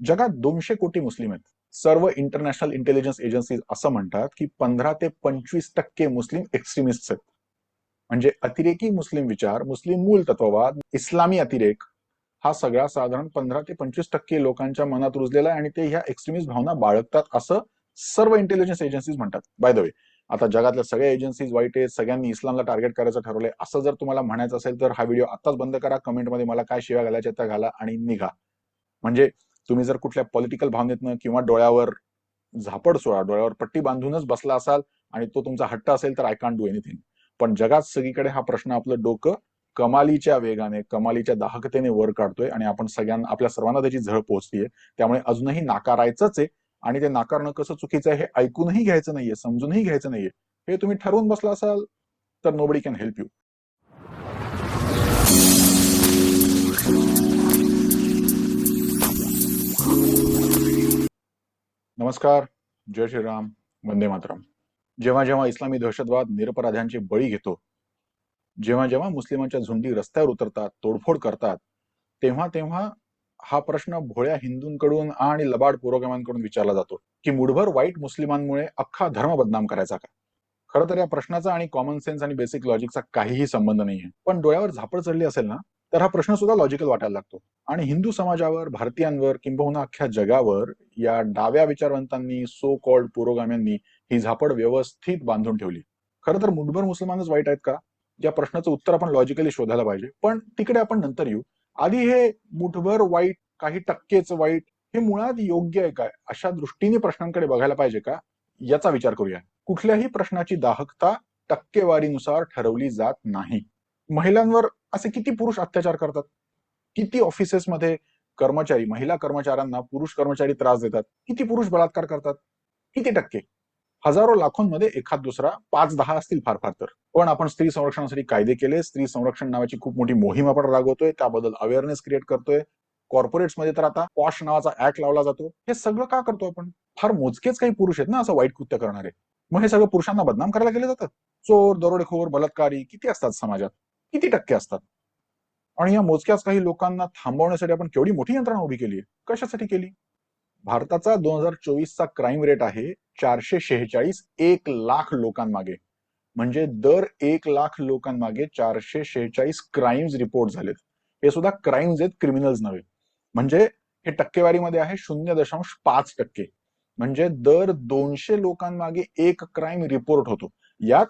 जगात दोनशे कोटी मुस्लिम आहेत. सर्व इंटरनॅशनल इंटेलिजन्स एजन्सीज असं म्हणतात की पंधरा ते पंचवीस टक्के मुस्लिम एक्स्ट्रीमिस्ट आहेत. म्हणजे अतिरेकी मुस्लिम विचार मुस्लिम मूल तत्ववाद इस्लामी अतिरेक हा सगळा साधारण पंधरा ते पंचवीस टक्के लोकांच्या मनात रुजलेला आहे आणि ते ह्या एक्स्ट्रीमिस्ट भावना बाळगतात असं सर्व इंटेलिजन्स एजन्सीज म्हणतात. बाय द वे आता जगातल्या सगळ्या एजन्सीज वाईट आहेत सगळ्यांनी इस्लामला टार्गेट करायचं ठरवलंय. असं जर तुम्हाला म्हणायचं असेल तर हा व्हिडिओ आताच बंद करा कमेंटमध्ये मला काय शिव्या घालायच्या त्या घाला आणि निघा. म्हणजे तुम्ही जर कुठल्या पॉलिटिकल भावनेतनं किंवा डोळ्यावर झापड सोडा डोळ्यावर पट्टी बांधूनच बसला असाल आणि तो तुमचा हट्ट असेल तर आय कान डू एनिथिंग पण जगात सगळीकडे हा प्रश्न आपलं डोकं कमालीच्या वेगाने कमालीच्या दाहकतेने वर काढतोय आणि आपण सगळ्यांना आपल्या सर्वांना त्याची झळ पोहोचतीये. त्यामुळे अजूनही नाकारायचंच आहे आणि ते नाकारणं कसं चुकीचं आहे हे ऐकूनही घ्यायचं नाहीये समजूनही घ्यायचं नाहीये. हे तुम्ही ठरवून बसला असाल तर नोबडी कॅन हेल्प यू नमस्कार जय श्रीराम वंदे मातरम. जेव्हा जेव्हा इस्लामी दहशतवाद निरपराध्यांचे बळी घेतो जेव्हा जेव्हा मुस्लिमांच्या झुंडी रस्त्यावर उतरतात तोडफोड करतात तेव्हा तेव्हा हा प्रश्न भोळ्या हिंदूंकडून आणि लबाड पुरोगामांकडून विचारला जातो की मुठभर वाईट मुस्लिमांमुळे अख्खा धर्म बदनाम करायचा का? खरं तर या प्रश्नाचा आणि कॉमन सेन्स आणि बेसिक लॉजिकचा काहीही संबंध नाहीये. पण डोळ्यावर झापड चढली असेल ना तर हा प्रश्न सुद्धा लॉजिकल वाटायला लागतो. आणि हिंदू समाजावर भारतीयांवर किंबहुना अख्ख्या जगावर या डाव्या विचारवंतांनी सो कॉल्ड पुरोगाम्यांनी ही झापड व्यवस्थित बांधून ठेवली. खरं तर मुठभर मुसलमानच वाईट आहेत का? या प्रश्नाचं उत्तर आपण लॉजिकली शोधायला पाहिजे. पण तिकडे आपण नंतर येऊ. आधी हे मुठभर वाईट काही टक्केच वाईट हे मुळात योग्य आहे काय अशा दृष्टीने प्रश्नांकडे बघायला पाहिजे का? याचा विचार करूया. कुठल्याही प्रश्नाची दाहकता टक्केवारीनुसार ठरवली जात नाही. महिलांवर असे किती पुरुष अत्याचार करतात? किती ऑफिसेसमध्ये कर्मचारी महिला कर्मचाऱ्यांना पुरुष कर्मचारी त्रास देतात? किती पुरुष बलात्कार करतात? किती टक्के? हजारो लाखोंमध्ये एखाद दुसरा पाच दहा असतील फार फार तर. पण आपण स्त्री संरक्षणासाठी कायदे केले स्त्री संरक्षण नावाची खूप मोठी मोहीम आपण राबवतोय त्याबद्दल अवेअरनेस क्रिएट करतोय. कॉर्पोरेट्समध्ये तर आता पॉश नावाचा ऍक्ट लावला जातो. हे सगळं का करतो आपण? फार मोजकेच काही पुरुष आहेत ना असं वाईट कृत्य करणारे. मग हे सगळं पुरुषांना बदनाम करायला गेलं जातं? चोर दरोडेखोर बलात्कारी किती असतात समाजात? किती टक्के असतात? आणि या मोजक्याच काही लोकांना थांबवण्यासाठी आपण केवढी मोठी यंत्रणा उभी केली कशासाठी केली? भारताचा दोन हजार चोवीसचा क्राईम रेट आहे चारशे शेहेचाळीस एक लाख लोकांमागे. म्हणजे दर एक लाख लोकांमागे चारशे शेहेचाळीस क्राईम्स रिपोर्ट झालेत. हे सुद्धा क्राईम्स आहेत क्रिमिनल्स नव्हे. म्हणजे हे टक्केवारीमध्ये आहे शून्य दशांश पाच टक्के. म्हणजे दर दोनशे लोकांमागे एक क्राईम रिपोर्ट होतो. यात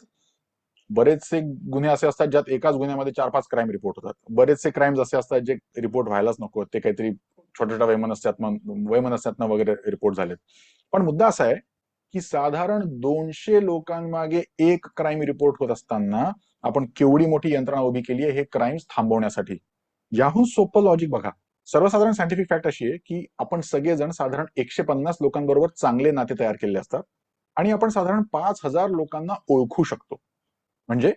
बरेचसे गुन्हे असे असतात ज्यात एकाच गुन्ह्यामध्ये चार पाच क्राईम रिपोर्ट होतात. बरेचसे क्राईम्स असे असतात जे रिपोर्ट व्हायलाच नको. ते काहीतरी छोट्या छोट्या वैमनस्यातनं वैमनस्यातनं वगैरे रिपोर्ट झालेत. पण मुद्दा असा आहे की साधारण दोनशे लोकांमागे एक क्राईम रिपोर्ट होत असताना आपण केवढी मोठी यंत्रणा उभी केली आहे हे क्राईम्स थांबवण्यासाठी. याहून सोपं लॉजिक बघा. सर्वसाधारण सायंटिफिक फॅक्ट अशी आहे की आपण सगळेजण साधारण एकशे पन्नास लोकांबरोबर चांगले नाते तयार केले असतात आणि आपण साधारण पाच हजार लोकांना ओळखू शकतो. म्हणजे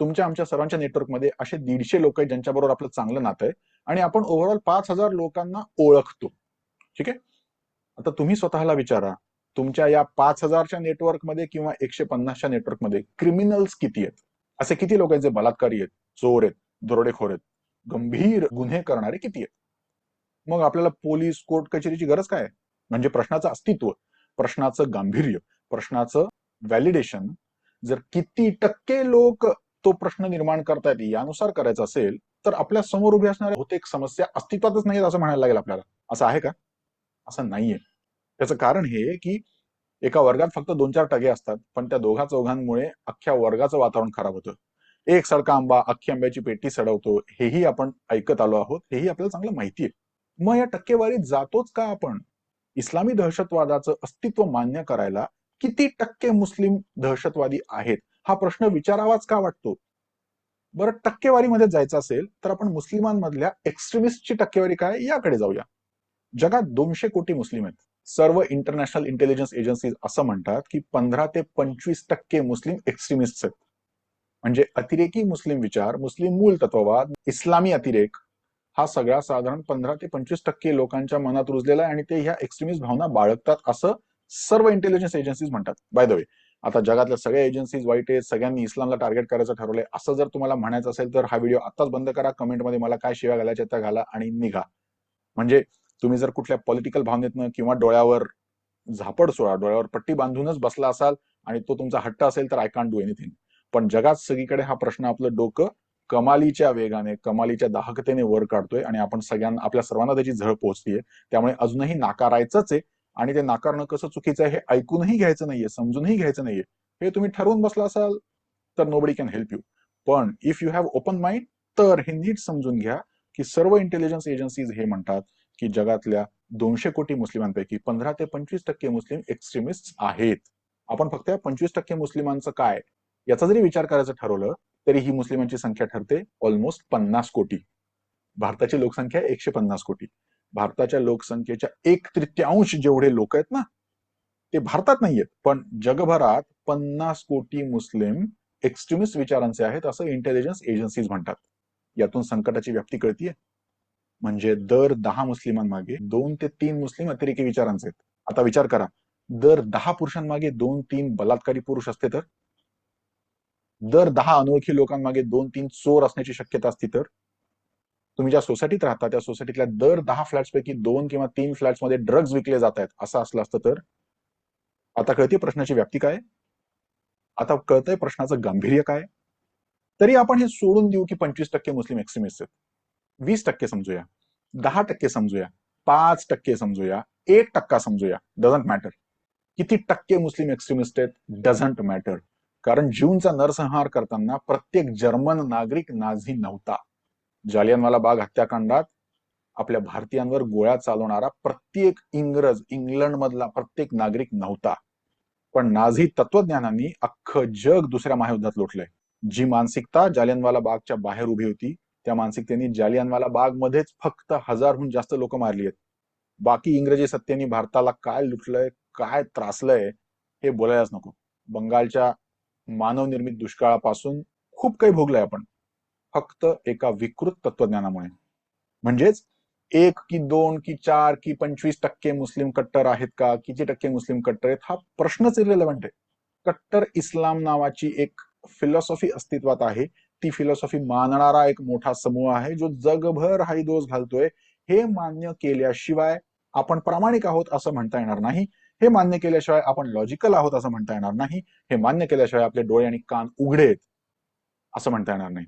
तुमच्या आमच्या सर्वांच्या नेटवर्कमध्ये असे दीडशे लोक आहेत ज्यांच्याबरोबर आपलं चांगलं नातं आहे आणि आपण ओव्हरऑल पाच हजार लोकांना ओळखतो. ठीक आहे? आता तुम्ही स्वतःला विचारा तुमच्या या पाच हजारच्या नेटवर्कमध्ये किंवा एकशे पन्नासच्या नेटवर्कमध्ये क्रिमिनल्स किती आहेत? असे किती लोक आहेत जे बलात्कारी आहेत चोर आहेत दरोडेखोर आहेत? गंभीर गुन्हे करणारे किती आहेत? मग आपल्याला पोलीस कोर्ट कचेरीची गरज काय आहे? म्हणजे प्रश्नाचं अस्तित्व प्रश्नाचं गांभीर्य प्रश्नाचं व्हॅलिडेशन जर किती टक्के लोक तो प्रश्न निर्माण करतायत यानुसार करायचा असेल तर आपल्यासमोर उभी असणाऱ्या बहुतेक समस्या अस्तित्वातच नाहीत असं म्हणायला लागेल आपल्याला. असं आहे का? असं नाहीये. त्याचं कारण हे की एका वर्गात फक्त दोन चार टगे असतात पण त्या दोघा चौघांमुळे अख्ख्या वर्गाचं वातावरण खराब होतं. एक सारखा आंबा अख्खी आंब्याची पेटी सडवतो हेही आपण ऐकत आलो आहोत हेही आपल्याला चांगलं माहिती आहे मग या टक्केवारीत जातोच का आपण? इस्लामी दहशतवादाचं अस्तित्व मान्य करायला किती टक्के मुस्लिम दहशतवादी आहेत? हा प्रश्न विचारावाच का वाटतो? बरं टक्केवारीमध्ये जायचं असेल तर आपण मुस्लिमांमधल्या एक्स्ट्रीमिस्टची टक्केवारी काय याकडे जाऊया. जगात दोनशे कोटी मुस्लिम आहेत. सर्व इंटरनॅशनल इंटेलिजन्स एजन्सीज असं म्हणतात की पंधरा ते पंचवीस टक्के मुस्लिम एक्स्ट्रीमिस्ट आहेत. म्हणजे अतिरेकी मुस्लिम विचार मुस्लिम मूल तत्ववाद इस्लामी अतिरेक हा सगळा साधारण पंधरा ते पंचवीस टक्के लोकांच्या मनात रुजलेला आहे आणि ते ह्या एक्स्ट्रीमिस्ट भावना बाळगतात असं सर्व इंटेलिजन्स एजन्सीज म्हणतात. बाय द वे आता जगातल्या सगळ्या एजन्सीज वाईट आहेत सगळ्यांनी इस्लामला टार्गेट करायचं ठरवलंय. असं जर तुम्हाला म्हणायचं असेल तर हा व्हिडिओ आताच बंद करा. कमेंटमध्ये मला काय शिव्या घालायच्या त्या घाला आणि निघा. म्हणजे तुम्ही जर कुठल्या पॉलिटिकल भावनेतनं किंवा डोळ्यावर झापड सोळा डोळ्यावर पट्टी बांधूनच बसला असाल आणि तो तुमचा हट्ट असेल तर आय कांट डू एनिथिंग पण जगात सगळीकडे हा प्रश्न आपलं डोकं कमालीच्या वेगाने कमालीच्या दाहकतेने वर काढतोय आणि आपण सगळ्यांना आपल्या सर्वांना त्याची झळ पोहोचतीये. त्यामुळे अजूनही नाकारायचंच आहे. आणि ते नाकारणं कसं चुकीचं आहे हे ऐकूनही घ्यायचं नाहीये समजूनही घ्यायचं नाहीये. हे तुम्ही ठरवून बसला असाल तर नोबडी कॅन हेल्प यू पण if you have open mind तर हे नीट समजून घ्या की सर्व इंटेलिजन्स एजन्सीज हे म्हणतात की जगातल्या दोनशे कोटी मुस्लिमांपैकी पंधरा ते पंचवीस टक्के मुस्लिम एक्स्ट्रीमिस्ट आहेत. आपण फक्त या पंचवीस टक्के मुस्लिमांचं काय? याचा जरी विचार करायचं ठरवलं तरी ही मुस्लिमांची संख्या ठरते ऑलमोस्ट पन्नास कोटी. भारताची लोकसंख्या एकशे पन्नास कोटी. भारताच्या लोकसंख्येच्या एक तृतीयांश जेवढे लोक आहेत ना ते भारतात नाहीयेत पण जगभरात पन्नास कोटी मुस्लिम एक्स्ट्रीमिस्ट विचारांचे आहेत असं इंटेलिजन्स एजन्सीज म्हणतात. यातून संकटाची व्याप्ती कळतीये. म्हणजे दर दहा मुस्लिमांमागे दोन ते तीन मुस्लिम अतिरेकी विचारांचे आहेत. आता विचार करा. दर दहा पुरुषांमागे दोन तीन बलात्कारी पुरुष असते तर? दर दहा अनोळखी लोकांमागे दोन तीन चोर असण्याची शक्यता असती तर? तुम्ही ज्या सोसायटीत राहता त्या सोसायटीतल्या दर दहा फ्लॅट्स पैकी दोन किंवा तीन फ्लॅट्समध्ये ड्रग्ज विकले जात आहेत असं असलं असतं तर? आता कळते प्रश्नाची व्याप्ती काय? आता कळतंय प्रश्नाचं गांभीर्य काय? तरी आपण हे सोडून देऊ की पंचवीस टक्के मुस्लिम एक्स्ट्रीमिस्ट आहेत. वीस टक्के समजूया दहा टक्के समजूया पाच टक्के समजूया एक टक्का समजूया डझंट मॅटर किती टक्के मुस्लिम एक्स्ट्रीमिस्ट आहेत डझंट मॅटर कारण जूनचा नरसंहार करताना प्रत्येक जर्मन नागरिक नाझी नव्हता. जालियनवाला बाग हत्याकांडात आपल्या भारतीयांवर गोळ्या चालवणारा प्रत्येक इंग्रज इंग्लंड मधला प्रत्येक नागरिक नव्हता. पण नाझी तत्वज्ञानांनी अख्खं जग दुसऱ्या महायुद्धात लोटलंय. जी मानसिकता जालियनवाला बागच्या बाहेर उभी होती त्या मानसिकतेने जालियनवाला बाग मध्येच फक्त हजारहून जास्त लोक मारली आहेत. बाकी इंग्रजी सत्तेनी भारताला काय लुटलंय काय त्रासलंय हे बोलायलाच नको. बंगालच्या मानवनिर्मित दुष्काळापासून खूप काही भोगलंय आपण. फक्त एका विकृत तत्वज्ञानामुळे. म्हणजेच एक की दोन की चार की पंचवीस टक्के मुस्लिम कट्टर आहेत का? किती टक्के मुस्लिम कट्टर आहेत? हा प्रश्नच इरेलेव्हंट आहे. कट्टर इस्लाम नावाची एक फिलॉसॉफी अस्तित्वात आहे. ती फिलॉसॉफी मानणारा एक मोठा समूह आहे जो जगभर हा दोष घालतोय. हे मान्य केल्याशिवाय आपण प्रामाणिक आहोत असं म्हणता येणार नाही. हे मान्य केल्याशिवाय आपण लॉजिकल आहोत असं म्हणता येणार नाही. हे मान्य केल्याशिवाय आपले डोळे आणि कान उघडे आहेत असं म्हणता येणार नाही.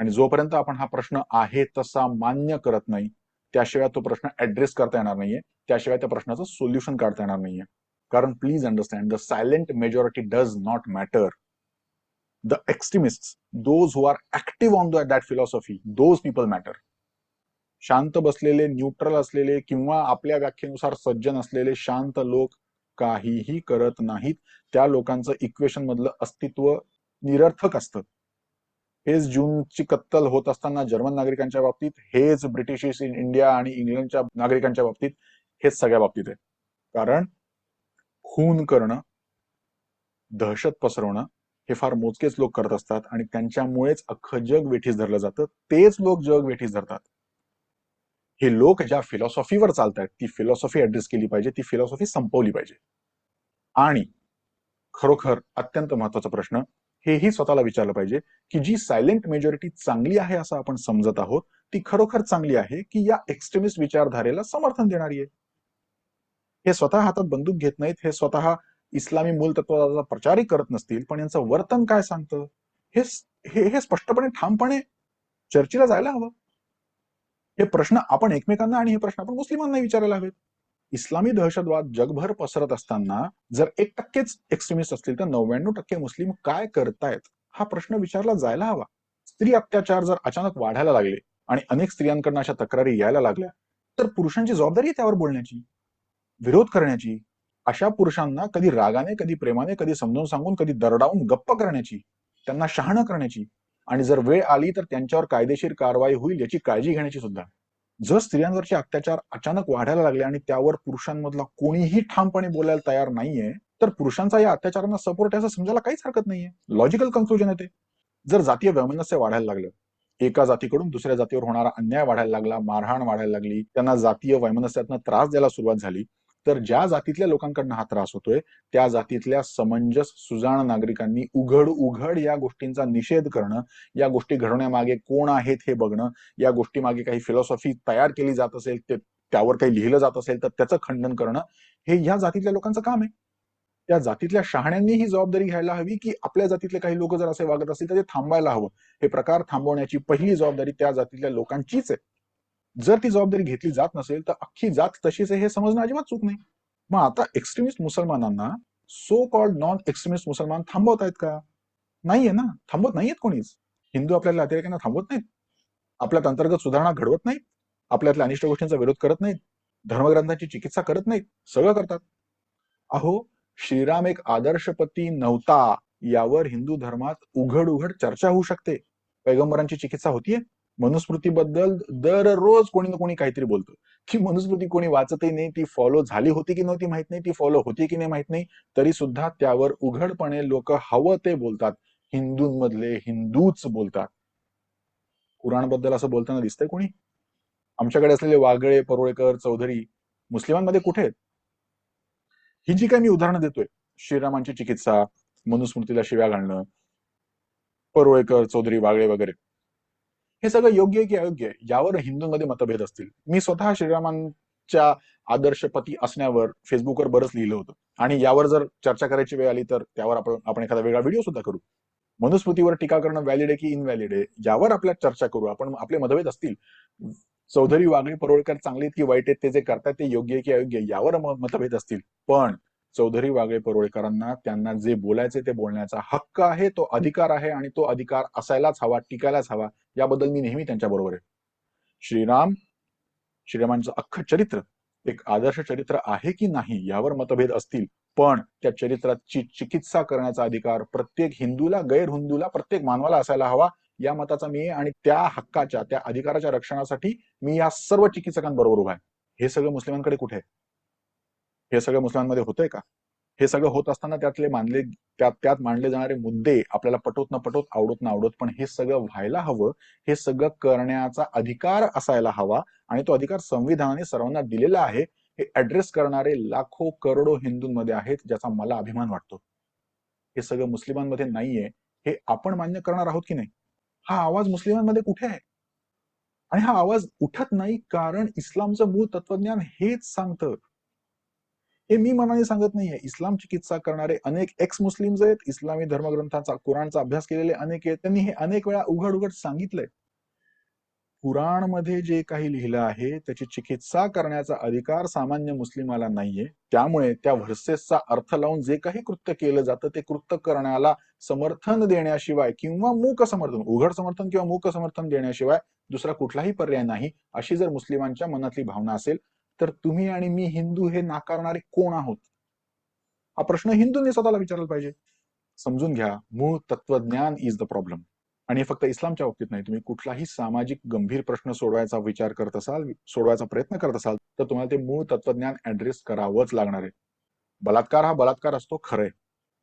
आणि जोपर्यंत आपण हा प्रश्न आहे तसा मान्य करत नाही त्याशिवाय तो प्रश्न ऍड्रेस करता येणार नाहीये. त्याशिवाय त्या प्रश्नाचं सोल्युशन काढता येणार नाहीये. कारण please understand the silent majority does not matter the extremist those who are active on that philosophy those people matter शांत बसलेले न्यूट्रल असलेले किंवा आपल्या व्याख्येनुसार सज्जन असलेले शांत लोक काहीही करत नाहीत त्या लोकांचं इक्वेशन मधलं अस्तित्व निरर्थक असतं. हेच जूनची कत्तल होत असताना जर्मन नागरिकांच्या बाबतीत हेच ब्रिटिश इन इंडिया आणि इंग्लंडच्या नागरिकांच्या बाबतीत हेच सगळ्या बाबतीत आहे. कारण खून करणं दहशत पसरवणं हे फार मोजकेच लोक करत असतात आणि त्यांच्यामुळेच अख्खं जग वेठीस धरलं जातं. तेच लोक जग वेठीस धरतात. हे लोक ज्या फिलॉसॉफीवर चालतात ती फिलॉसॉफी ऍड्रेस केली पाहिजे ती फिलॉसॉफी संपवली पाहिजे. आणि खरोखर अत्यंत महत्त्वाचा प्रश्न हेही स्वतःला विचारलं पाहिजे की जी सायलेंट मेजॉरिटी चांगली आहे असं आपण समजत आहोत ती खरोखर चांगली आहे की या एक्स्ट्रीमिस्ट विचारधारेला समर्थन देणारी आहे? हे स्वतः हातात बंदूक घेत नाहीत हे स्वतः इस्लामी मूलतत्वाचा प्रचारही करत नसतील पण यांचं वर्तन काय सांगतं? हे हे हे स्पष्टपणे ठामपणे चर्चेला जायला हवं. हे प्रश्न आपण एकमेकांना आणि हे प्रश्न आपण मुस्लिमांना विचारायला हवेत. इस्लामी दहशतवाद जगभर पसरत असताना जर एक टक्केच एक्स्ट्रीमिस्ट असतील तर नव्याण्णव टक्के मुस्लिम काय करतायत? हा प्रश्न विचारला जायला हवा. स्त्री अत्याचार जर अचानक वाढायला लागले आणि अनेक स्त्रियांकडनं अशा तक्रारी यायला लागल्या तर पुरुषांची जबाबदारी त्यावर बोलण्याची विरोध करण्याची अशा पुरुषांना कधी रागाने कधी प्रेमाने कधी समजावून सांगून कधी दरडावून गप्प करण्याची त्यांना शहाणं करण्याची आणि जर वेळ आली तर त्यांच्यावर कायदेशीर कारवाई होईल याची काळजी घेण्याची सुद्धा. जर स्त्रियांवरचे अत्याचार अचानक वाढायला लागले आणि त्यावर पुरुषांमधला कोणीही ठामपणे बोलायला तयार नाहीये तर पुरुषांचा या अत्याचारांना सपोर्ट असं समजायला काहीच हरकत नाहीये. लॉजिकल कन्क्लुजन येते. जर जातीय वैमनस्य वाढायला लागलं एका जातीकडून दुसऱ्या जातीवर होणारा अन्याय वाढायला लागला मारहाण वाढायला लागली त्यांना जातीय वैमनस्यातनं त्रास द्यायला सुरुवात झाली तर ज्या जातीतल्या लोकांकडनं हा त्रास होतोय त्या जातीतल्या समंजस सुजाण नागरिकांनी उघड उघड या गोष्टींचा निषेध करणं या गोष्टी घडवण्यामागे कोण आहेत हे बघणं या गोष्टी मागे काही फिलॉसॉफी तयार केली जात असेल ते त्यावर काही लिहिलं जात असेल तर त्याचं खंडन करणं हे या जातीतल्या लोकांचं काम आहे. त्या जातीतल्या शहाण्यांनी ही जबाबदारी घ्यायला हवी की आपल्या जातीतले काही लोक जर असे वागत असतील तर ते थांबायला हवं. हे प्रकार थांबवण्याची पहिली जबाबदारी त्या जातीतल्या लोकांचीच आहे. जर ती जबाबदारी घेतली जात नसेल तर अख्खी जात तशीच आहे हे समजणं अजिबात चूक नाही. मग आता एक्स्ट्रीमिस्ट मुसलमानांना सो कॉल्ड नॉन एक्स्ट्रीमिस्ट मुसलमान थांबवत आहेत का? नाहीये ना. थांबवत नाहीयेत कोणीच. हिंदू आपल्याला अतिरेक्यांना थांबवत नाहीत. आपल्यात अंतर्गत सुधारणा घडवत नाहीत. आपल्यातल्या अनिष्ट गोष्टींचा विरोध करत नाहीत. धर्मग्रंथांची चिकित्सा करत नाहीत. सगळं करतात. अहो श्रीराम एक आदर्शपती नव्हता. यावर हिंदू धर्मात उघड उघड चर्चा होऊ शकते. पैगंबरांची चिकित्सा होतीये? मनुस्मृतीबद्दल दररोज कोणी ना कोणी काहीतरी बोलतो की मनुस्मृती कोणी वाचतही नाही ती फॉलो झाली होती की नव्हती माहीत नाही ती फॉलो होती की नाही माहीत नाही तरी सुद्धा त्यावर उघडपणे लोक हवं ते बोलतात. हिंदूंमधले हिंदूच बोलतात. कुराणबद्दल असं बोलताना दिसतंय कोणी? आमच्याकडे असलेले वागळे परोळेकर चौधरी मुस्लिमांमध्ये कुठे आहेत? ही जी काय मी उदाहरणं देतोय श्रीरामांची चिकित्सा मनुस्मृतीला शिव्या घालणं परोळेकर चौधरी वागळे वगैरे हे सगळं योग्य आहे की अयोग्य आहे यावर हिंदूंमध्ये मतभेद असतील मी स्वतः श्रीरामांच्या आदर्शपती असण्यावर फेसबुकवर बरंच लिहिलं होतं आणि यावर जर चर्चा करायची वेळ आली तर त्यावर आपण आपण एखादा वेगळा व्हिडिओ सुद्धा करू मनुस्मृतीवर टीका करणं व्हॅलिड आहे की इनव्हॅलिड आहे यावर आपल्या चर्चा करू आपण आपले मतभेद असतील चौधरी वागळे परोळकर चांगले आहेत की वाईट आहेत ते जे करतात ते योग्य आहे की अयोग्य आहे यावर मतभेद असतील पण चौधरी वागळे परोळेकरांना त्यांना जे बोलायचे ते बोलण्याचा हक्क आहे तो अधिकार आहे आणि तो अधिकार असायलाच हवा टिकायलाच हवा याबद्दल मी नेहमी त्यांच्या बरोबर आहे. श्रीराम श्रीरामांचं अख्खं चरित्र एक आदर्श चरित्र आहे की नाही यावर मतभेद असतील पण त्या चरित्राची चिकित्सा करण्याचा अधिकार प्रत्येक हिंदूला गैर हिंदूला प्रत्येक मानवाला असायला हवा या मताचा मी आणि त्या हक्काच्या त्या अधिकाराच्या रक्षणासाठी मी या सर्व चिकित्सकांबरोबर उभा आहे. हे सगळं मुस्लिमांकडे कुठे आहे? हे सगळं मुस्लिमांमध्ये होतंय का? हे सगळं होत असताना त्यातले मानले त्यात त्यात मांडले जाणारे मुद्दे आपल्याला पटवत न पटवत आवडत ना आवडत पण हे सगळं व्हायला हवं हे सगळं करण्याचा अधिकार असायला हवा आणि तो अधिकार संविधानाने सर्वांना दिलेला आहे हे ऍड्रेस करणारे लाखो करोडो हिंदूंमध्ये आहेत ज्याचा मला अभिमान वाटतो. हे सगळं मुस्लिमांमध्ये नाहीये हे आपण मान्य करणार आहोत की नाही? हा आवाज मुस्लिमांमध्ये कुठे आहे? आणि हा आवाज उठत नाही कारण इस्लामचं मूळ तत्वज्ञान हेच सांगतं हे मी मनाने सांगत नाहीये. इस्लाम चिकित्सा करणारे अनेक एक्स मुस्लिम्स आहेत. इस्लामी धर्मग्रंथाचा कुराणचा अभ्यास केलेले अनेक आहेत. त्यांनी हे अनेक वेळा उघड उघड सांगितलंय. कुराणमध्ये जे काही लिहिलं आहे त्याची चिकित्सा करण्याचा अधिकार सामान्य मुस्लिमाला नाहीये. त्यामुळे त्या व्हर्सेसचा अर्थ लावून जे काही कृत्य केलं जातं ते कृत्य करण्याला समर्थन देण्याशिवाय किंवा मूक समर्थन उघड समर्थन किंवा मूक समर्थन देण्याशिवाय दुसरा कुठलाही पर्याय नाही अशी जर मुस्लिमांच्या मनातली भावना असेल तर तुम्ही आणि मी हिंदू हे नाकारणारे कोण आहोत? हा प्रश्न हिंदूंनी स्वतःला विचारला पाहिजे. समजून घ्या मूळ तत्वज्ञान इज द प्रॉब्लेम आणि हे फक्त इस्लामच्या बाबतीत नाही. तुम्ही कुठलाही सामाजिक गंभीर प्रश्न सोडवायचा विचार करत असाल सोडवायचा प्रयत्न करत असाल तर तुम्हाला ते मूळ तत्वज्ञान ऍड्रेस करावंच लागणार आहे. बलात्कार हा बलात्कार असतो खरंय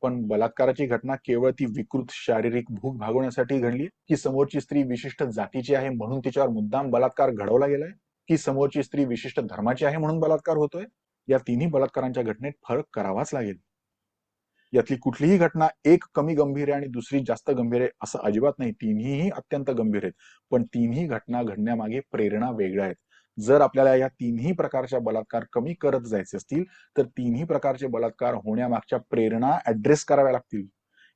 पण बलात्काराची घटना केवळ ती विकृत शारीरिक भूक भागवण्यासाठी घडली की समोरची स्त्री विशिष्ट जातीची आहे म्हणून तिच्यावर मुद्दाम बलात्कार घडवला गेलाय? की समोरची स्त्री विशिष्ट धर्माची आहे म्हणून बलात्कार होतोय? या तिन्ही बलात्कारांच्या घटनेत फरक करावाच लागेल. यातली कुठलीही घटना एक कमी गंभीर आहे आणि दुसरी जास्त गंभीर आहे असं अजिबात नाही. तिन्हीही अत्यंत गंभीर आहेत. पण तिन्ही घटना घडण्यामागे प्रेरणा वेगळ्या आहेत. जर आपल्याला या तिन्ही प्रकारच्या बलात्कार कमी करत जायचे असतील तर तिन्ही प्रकारचे बलात्कार होण्यामागच्या प्रेरणा ऍड्रेस कराव्या लागतील.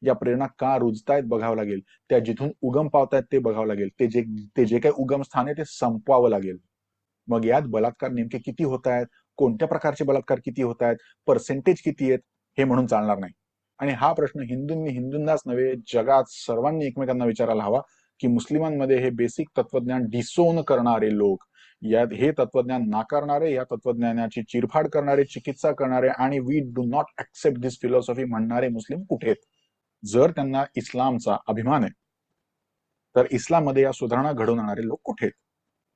या प्रेरणा का रुजतायत बघावं लागेल. त्या जिथून उगम पावतायत ते बघावं लागेल. ते जे ते जे काही उगम स्थान आहे ते संपवावं लागेल. मग यात बलात्कार नेमके किती होत आहेत? कोणत्या प्रकारचे बलात्कार किती होत आहेत? पर्सेंटेज किती आहेत? हे म्हणून चालणार नाही. आणि हा प्रश्न हिंदूंनी हिंदूंनाच नव्हे जगात सर्वांनी एकमेकांना विचारायला हवा की मुस्लिमांमध्ये हे बेसिक तत्वज्ञान डिसोन करणारे लोक यात हे तत्वज्ञान नाकारणारे या तत्वज्ञानाची चिरफाड करणारे चिकित्सा करणारे आणि we do not accept this philosophy म्हणणारे मुस्लिम कुठे आहेत? जर त्यांना इस्लामचा अभिमान आहे तर इस्लाममध्ये या सुधारणा घडवून आणणारे लोक कुठे आहेत?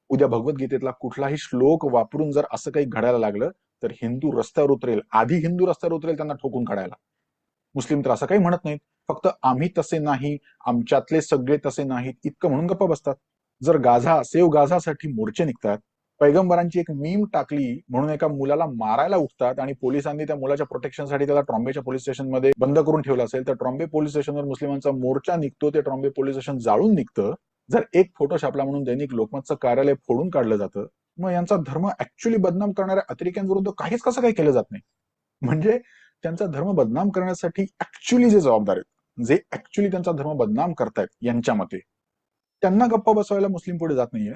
उद्या भगवद्गीतेतला कुठलाही श्लोक वापरून जर असं काही घडायला लागलं तर हिंदू रस्त्यावर उतरेल आधी हिंदू रस्त्यावर उतरेल त्यांना ठोकून काढायला. मुस्लिम तर असं काही म्हणत नाहीत. फक्त आम्ही तसे नाही आमच्यातले सगळे तसे नाहीत इतकं म्हणून गप्पा बसतात. जर गाझा सेव गाझासाठी मोर्चे निघतात पैगंबरांची एक मीम टाकली म्हणून एका मुलाला मारायला उठतात आणि पोलिसांनी त्या मुलाच्या प्रोटेक्शनसाठी त्याला ट्रॉम्बेच्या पोलीस स्टेशनमध्ये बंद करून ठेवलं असेल तर ट्रॉम्बे पोलीस स्टेशनवर मुस्लिमांचा मोर्चा निघतो ते ट्रॉम्बे पोलीस स्टेशन जाळून निघतं. जर एक फोटो छापला म्हणून दैनिक लोकमतचं कार्यालय फोडून काढलं जातं मग यांचा धर्म ऍक्च्युली बदनाम करणाऱ्या अतिरेक्यांविरुद्ध काहीच कसं काही केलं जात नाही. म्हणजे त्यांचा धर्म बदनाम करण्यासाठी ऍक्च्युली जे जबाबदार आहेत जे ऍक्च्युली त्यांचा धर्म बदनाम करतायत यांच्या मते त्यांना गप्पा बसवायला मुस्लिम पुढे जात नाहीये.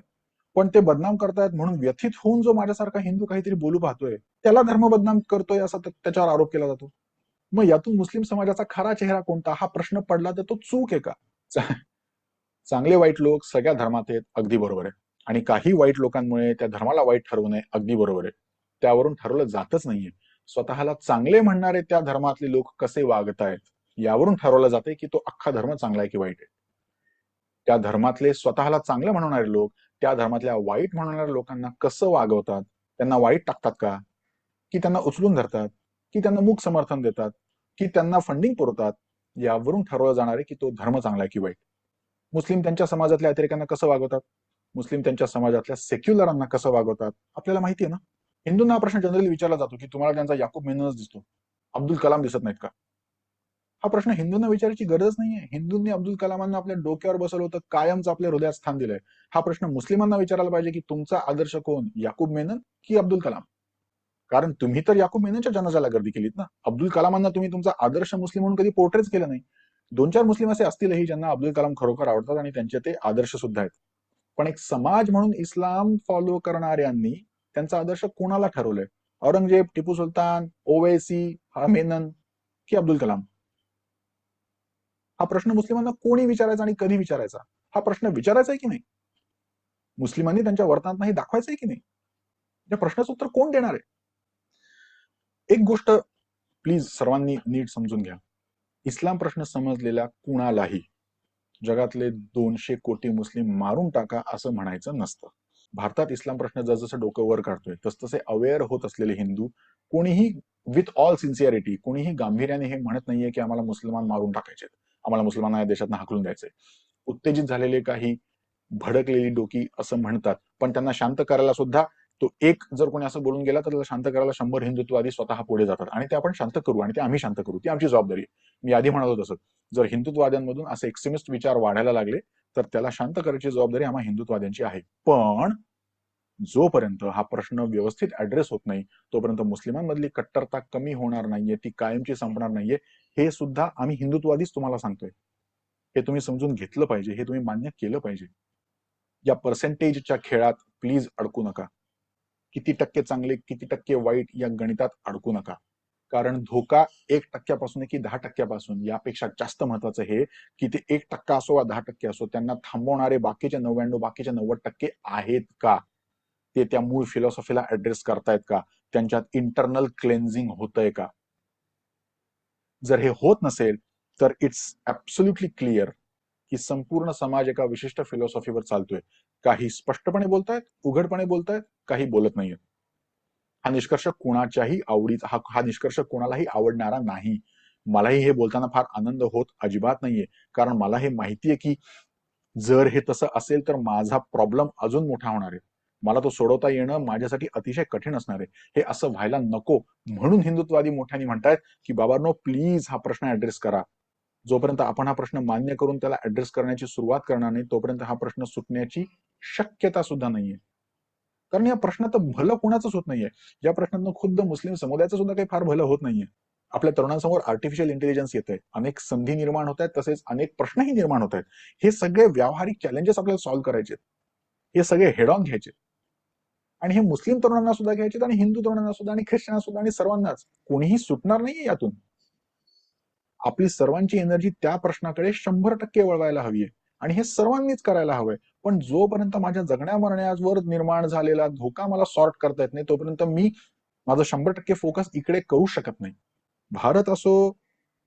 पण ते बदनाम करतायत म्हणून व्यथित होऊन जो माझ्यासारखा हिंदू काहीतरी बोलू पाहतोय त्याला धर्म बदनाम करतोय असा त्याच्यावर आरोप केला जातो. मग यातून मुस्लिम समाजाचा खरा चेहरा कोणता? हा प्रश्न पडला तर तो चूक आहे का? चांगले वाईट लोक सगळ्या धर्मात आहेत अगदी बरोबर आहे. आणि काही वाईट लोकांमुळे त्या धर्माला वाईट ठरवणे अगदी बरोबर आहे. त्यावरून ठरवलं जातच नाहीये. स्वतःला चांगले म्हणणारे त्या धर्मातले लोक कसे वागत आहेत यावरून ठरवलं जाते की तो अख्खा धर्म चांगला आहे की वाईट आहे. त्या धर्मातले स्वतःला चांगलं म्हणणारे लोक त्या धर्मातल्या वाईट म्हणणाऱ्या लोकांना कसं वागवतात त्यांना वाईट टाकतात का? की त्यांना उचलून धरतात की त्यांना मूक समर्थन देतात की त्यांना फंडिंग पुरवतात यावरून ठरवलं जाणार आहे की तो धर्म चांगला आहे की वाईट. मुस्लिम त्यांच्या समाजातल्या अतिरेक्यांना कसं वागवतात? मुस्लिम त्यांच्या समाजातल्या सेक्युलरांना कसं वागवतात? आपल्याला माहिती आहे ना? हिंदूंना हा प्रश्न जनरली विचारला जातो की तुम्हाला त्यांचा याकूब मेननच दिसतो. अब्दुल कलाम दिसत नाहीत का? हा प्रश्न हिंदूंना विचारायची गरज नाहीये. हिंदूंनी अब्दुल कलामांना आपल्या डोक्यावर बसवलं होतं कायमच आपल्या हृदयात स्थान दिलंय. हा प्रश्न मुस्लिमांना विचारायला पाहिजे की तुमचा आदर्श कोण? याकूब मेनन की अब्दुल कलाम? कारण तुम्ही तर याकूब मेननच्या जनाजाला गर्दी केलीत ना? अब्दुल कलामांना तुम्ही तुमचा आदर्श मुस्लिम म्हणून कधी पोर्ट्रेट केलं नाही. दोन चार मुस्लिम असे असतीलही ज्यांना अब्दुल कलाम खरोखर आवडतात आणि त्यांचे ते आदर्श सुद्धा आहेत. पण एक समाज म्हणून इस्लाम फॉलो करणाऱ्यांनी त्यांचा आदर्श कोणाला ठरवलंय? औरंगजेब टिपू सुलतान ओवैसी हा मेनन की अब्दुल कलाम? हा प्रश्न मुस्लिमांना कोणी विचारायचा आणि कधी विचारायचा? हा प्रश्न विचारायचा आहे की नाही? मुस्लिमांनी त्यांच्या वर्तनात नाही दाखवायचं आहे की नाही? या प्रश्नाचं उत्तर कोण देणार आहे? एक गोष्ट प्लीज सर्वांनी नीट समजून घ्या. इस्लाम प्रश्न समजलेल्या कुणालाही जगातले दोनशे कोटी मुस्लिम मारून टाका असं म्हणायचं नसतं. भारतात इस्लाम प्रश्न जसजसं डोकं वर काढतोय तसतसे अवेअर होत असलेले हिंदू कोणीही विथ ऑल सिन्सिअरिटी कोणीही गांभीर्याने हे म्हणत नाहीये की आम्हाला मुसलमान मारून टाकायचे आम्हाला मुसलमानांना या देशात हाकलून द्यायचंय उत्तेजित झालेले काही भडकलेली डोकी असं म्हणतात पण त्यांना शांत करायला सुद्धा तो एक जर कोणी असं बोलून गेला तर त्याला शांत करायला शंभर हिंदुत्ववादी स्वतः पुढे जातात. आणि ते आपण शांत करू आणि ते आम्ही शांत करू. ती आमची जबाबदारी आहे. मी आधी म्हणालो तसं. जर हिंदुत्ववाद्यांमधून असे एक्स्ट्रीमिस्ट विचार वाढायला लागले तर त्याला शांत करायची जबाबदारी आम्हा हिंदुत्ववाद्यांची आहे. पण जोपर्यंत हा प्रश्न व्यवस्थित ऍड्रेस होत नाही तोपर्यंत मुस्लिमांमधली कट्टरता कमी होणार नाहीये ती कायमची संपणार नाहीये हे सुद्धा आम्ही हिंदुत्ववादीच तुम्हाला सांगतोय. हे तुम्ही समजून घेतलं पाहिजे हे तुम्ही मान्य केलं पाहिजे. या पर्सेंटेजच्या खेळात प्लीज अडकू नका. किती टक्के चांगले किती टक्के वाईट या गणितात अडकू नका. कारण धोका एक टक्क्यापासून की दहा टक्क्यापासून यापेक्षा जास्त महत्वाचं हे की ते एक टक्का असो वा दहा टक्के असो त्यांना थांबवणारे बाकीचे नव्याण्णव बाकीचे नव्वद टक्के आहेत का? ते त्या मूळ फिलॉसॉफीला ऍड्रेस करतायत का? त्यांच्यात इंटरनल क्लेन्झिंग होतंय का? जर हे होत नसेल तर इट्स ऍब्सोल्युटली क्लिअर की संपूर्ण समाज एका विशिष्ट फिलॉसॉफीवर चालतोय. काही स्पष्टपणे बोलतायत उघडपणे बोलतायत काही बोलत नाहीयेत. हा निष्कर्ष कोणाच्याही आवडीचा हा हा निष्कर्ष कोणालाही आवडणारा नाही. मलाही हे बोलताना फार आनंद होत अजिबात नाहीये. कारण मला हे माहितीये की जर हे तसं असेल तर माझा प्रॉब्लेम अजून मोठा होणार आहे. मला तो सोडवता येणं माझ्यासाठी अतिशय कठीण असणार आहे. हे असं व्हायला नको. म्हणून हिंदुत्ववादी मोठ्याने म्हणतायत की बाबांनो प्लीज हा प्रश्न ऍड्रेस करा. जोपर्यंत आपण हा प्रश्न मान्य करून त्याला ऍड्रेस करण्याची सुरुवात करणार नाही तोपर्यंत हा प्रश्न सुटण्याची शक्यता सुद्धा नाहीये. कारण या प्रश्नात भलं कोणाचंच होत नाहीये. या प्रश्नातून खुद्द मुस्लिम समुदायाचं सुद्धा काही फार भलं होत नाहीये. आपल्या तरुणांसमोर आर्टिफिशियल इंटेलिजन्स येत आहे अनेक संधी निर्माण होत आहेत तसेच अनेक प्रश्नही निर्माण होत आहेत. हे सगळे व्यावहारिक चॅलेंजेस आपल्याला सॉल्व्ह करायचे हे सगळे हेड ऑन घ्यायचे आणि हे मुस्लिम तरुणांना सुद्धा घ्यायचे आणि हिंदू तरुणांना सुद्धा आणि ख्रिश्चनांना सुद्धा आणि सर्वांनाच. कोणीही सुटणार नाहीये यातून. आपली सर्वांची एनर्जी त्या प्रश्नाकडे शंभर टक्के वळवायला हवी आहे आणि हे सर्वांनीच करायला हवंय. पण जोपर्यंत माझ्या जगण्या मरण्यावर निर्माण झालेला धोका मला सॉर्ट करता येत नाही तोपर्यंत मी माझं शंभर टक्के फोकस इकडे करू शकत नाही. भारत असो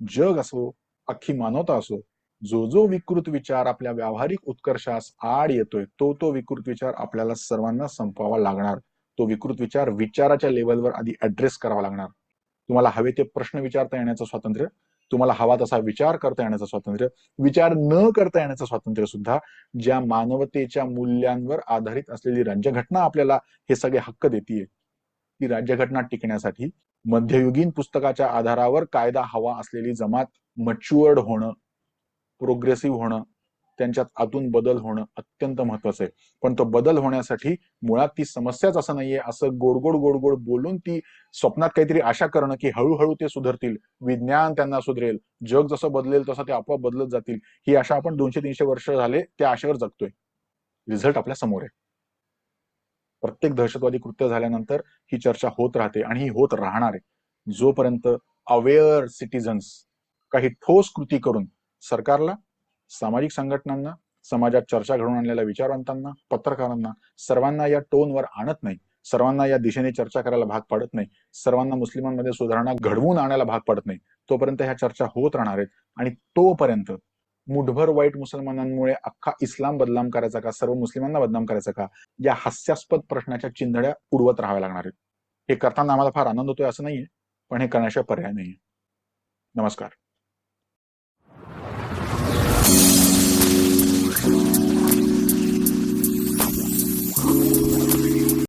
जग असो अख्खी मानवता असो जो जो विकृत विचार आपल्या व्यावहारिक उत्कर्षास आड येतोय तो तो विकृत विचार आपल्याला सर्वांना संपवावा लागणार. तो विकृत विचार विचाराच्या लेवलवर आधी ऍड्रेस करावा लागणार. तुम्हाला हवे ते प्रश्न विचारता येण्याचं स्वातंत्र्य. तुम्हाला हवा तसा विचार करता येण्याचं स्वातंत्र्य विचार न करता येण्याचं स्वातंत्र्य सुद्धा ज्या मानवतेच्या मूल्यांवर आधारित असलेली राज्यघटना आपल्याला हे सगळे हक्क देते ती राज्यघटना टिकण्यासाठी मध्ययुगीन पुस्तकाच्या आधारावर कायदा हवा असलेली जमात मच्युअर्ड होणं प्रोग्रेसिव्ह होणं त्यांच्यात आतून बदल होणं अत्यंत महत्वाचं आहे. पण तो बदल होण्यासाठी मुळात ती समस्याच असं नाहीये. असं गोडगोड गोडगोड बोलून ती स्वप्नात काहीतरी आशा करणं की हळूहळू ते सुधरतील. विज्ञान त्यांना सुधरेल. जग जसं बदलेल तसं ते आपोआप बदलत जातील. ही आशा आपण दोनशे तीनशे वर्ष झाले त्या आशेवर जगतोय. रिझल्ट आपल्यासमोर आहे. प्रत्येक दहशतवादी कृत्य झाल्यानंतर ही चर्चा होत राहते आणि ही होत राहणार आहे. जोपर्यंत अवेअर सिटीजन्स काही ठोस कृती करून सरकारला सामाजिक संघटनांना समाजात चर्चा घडवून आणलेल्या विचारवंतांना पत्रकारांना सर्वांना या टोनवर आणत नाही. सर्वांना या दिशेने चर्चा करायला भाग पाडत नाही. सर्वांना मुस्लिमांमध्ये सुधारणा घडवून आणायला भाग पाडत नाही. तोपर्यंत ह्या चर्चा होत राहणार आहेत. आणि तोपर्यंत मुठभर वाईट मुसलमानांमुळे अख्खा इस्लाम बदनाम करायचा का सर्व मुस्लिमांना बदनाम करायचा का या हास्यास्पद प्रश्नाच्या चिंधड्या उडवत राहाव्या लागणार आहेत. हे करताना आम्हाला फार आनंद होतोय असं नाहीये पण हे करण्याशिवाय पर्याय नाहीये. नमस्कार.